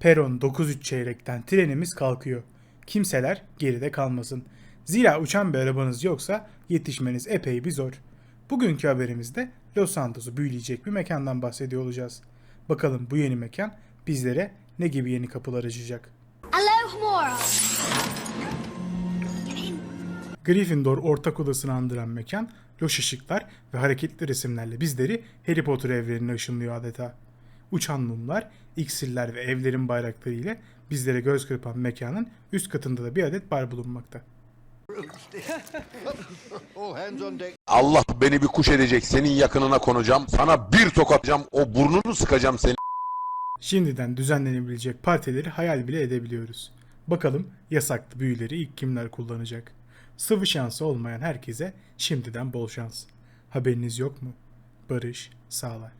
Peron 9.3 çeyrekten trenimiz kalkıyor. Kimseler geride kalmasın. Zira uçan bir arabanız yoksa yetişmeniz epey bir zor. Bugünkü haberimizde Los Santos'u büyüleyecek bir mekandan bahsediyor olacağız. Bakalım bu yeni mekan bizlere ne gibi yeni kapılar açacak. Gryffindor ortak odasını andıran mekan, loş ışıklar ve hareketli resimlerle bizleri Harry Potter evrenine ışınlıyor adeta. Uçan mumlar, iksirler ve evlerin bayrakları ile bizlere göz kırpan mekanın üst katında da bir adet bar bulunmakta. Deck. Allah beni bir kuş edecek. Senin yakınına konacağım. Sana bir tokatacağım. O burnunu sıkacağım seni. Şimdiden düzenlenebilecek partileri hayal bile edebiliyoruz. Bakalım yasaklı büyüleri ilk kimler kullanacak? Sıvı şansı olmayan herkese şimdiden bol şans. Haberiniz yok mu? Barış sağlar.